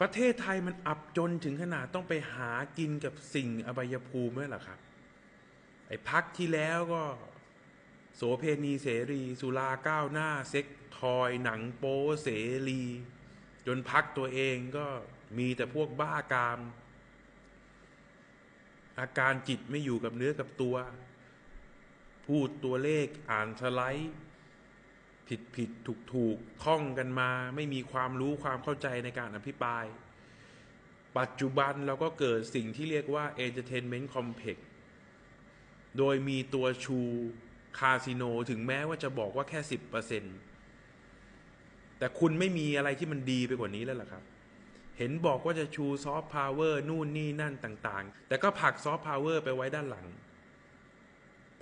ประเทศไทยมันอับจนถึงขนาดต้องไปหากินกับสิ่งอบายภูมิด้วยหรอครับ ไอ้พักที่แล้วก็ โสเพณีเสรี สุราก้าวหน้า เซ็กทอยหนังโป๊เสรี จนพักตัวเองก็มีแต่พวกบ้ากาม อาการจิตไม่อยู่กับเนื้อกับตัว พูดตัวเลขอ่านสไลด์ ผิดผิดถูกถูกท่องกันมา ไม่มีความรู้ความเข้าใจในการอภิปราย ปัจจุบันเราก็เกิดสิ่งที่เรียกว่า entertainment complex โดยมีตัวชูคาสิโนถึงแม้ว่าจะบอกว่าแค่สิบเปอร์เซ็นแต่คุณไม่มีอะไรที่มันดีไปกว่านี้แล้วล่ะครับ เห็นบอกว่าจะชูซอฟต์พาวเวอร์นู่นนี่นั่นต่างๆ แต่ก็ผลักซอฟต์พาวเวอร์ไปไว้ด้านหลัง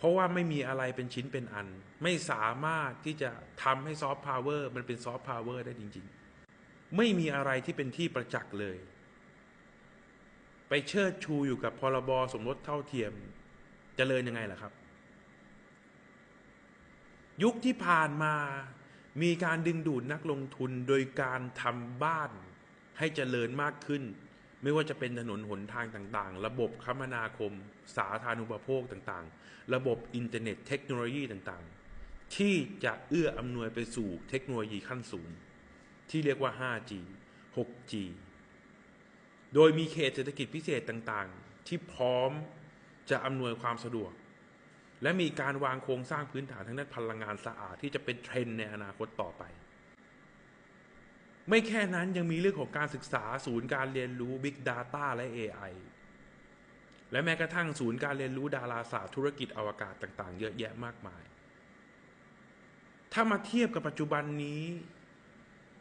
เพราะว่าไม่มีอะไรเป็นชิ้นเป็นอัน ไม่สามารถที่จะทำให้ซอฟต์พาวเวอร์มันเป็นซอฟต์พาวเวอร์ได้จริง ๆ ไม่มีอะไรที่เป็นที่ประจักษ์เลย ไปเชิดชูอยู่กับพรบสมรสเท่าเทียมจเจริญยังไงล่ะครับ ยุคที่ผ่านมามีการดึงดูดนักลงทุนโดยการทำบ้านให้เจริญมากขึ้น ไม่ว่าจะเป็นถนนหนทางต่างๆ ระบบคมนาคม สาธารณูปโภคต่างๆ ระบบอินเทอร์เน็ตเทคโนโลยีต่างๆ ที่จะเอื้ออำนวยไปสู่เทคโนโลยีขั้นสูง ที่เรียกว่า 5G 6G โดยมีเขตเศรษฐกิจพิเศษต่างๆ ที่พร้อมจะอำนวยความสะดวก และมีการวางโครงสร้างพื้นฐานทางด้านพลังงานสะอาดที่จะเป็นเทรนด์ในอนาคตต่อไป ไม่แค่นั้นยังมีเรื่องของการศึกษาศูนย์การเรียนรู้ Big Data และ AI และแม้กระทั่งศูนย์การเรียนรู้ดาราศาสตร์ธุรกิจอวกาศต่างๆ เยอะแยะมากมาย ถ้ามาเทียบกับปัจจุบันนี้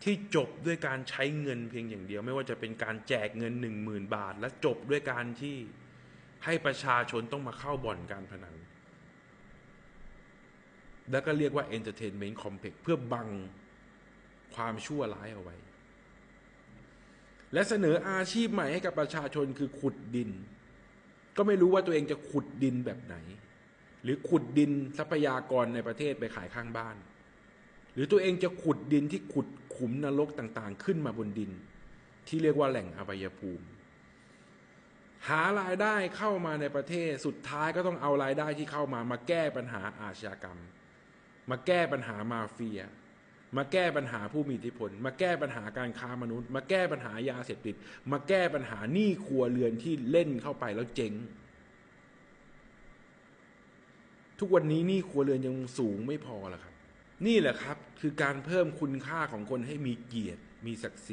ที่จบด้วยการใช้เงินเพียงอย่างเดียว ไม่ว่าจะเป็นการแจกเงินหนึ่งหมื่นบาท และจบด้วยการที่ให้ประชาชนต้องมาเข้าบ่อนการพนัน แล้วก็เรียกว่า entertainment complex เพื่อบัง ความชั่วร้ายเอาไว้ และเสนออาชีพใหม่ให้กับประชาชนคือขุดดิน ก็ไม่รู้ว่าตัวเองจะขุดดินแบบไหน หรือขุดดินทรัพยากรในประเทศไปขายข้างบ้าน หรือตัวเองจะขุดดินที่ขุดขุมนรกต่างๆ ขึ้นมาบนดิน ที่เรียกว่าแหล่งอบายภูมิหารายได้เข้ามาในประเทศสุดท้ายก็ต้องเอารายได้ที่เข้ามามาแก้ปัญหาอาชญากรรม มาแก้ปัญหามาเฟีย มาแก้ปัญหาผู้มีอิทธิพล มาแก้ปัญหาการค้ามนุษย์ มาแก้ปัญหายาเสพติด มาแก้ปัญหาหนี้ครัวเรือนที่เล่นเข้าไปแล้วเจ๊ง ทุกวันนี้หนี้ครัวเรือนยังสูงไม่พอหรอครับ นี่แหละครับ คือการเพิ่มคุณค่าของคนให้มีเกียรติมีศักดิ์ศรี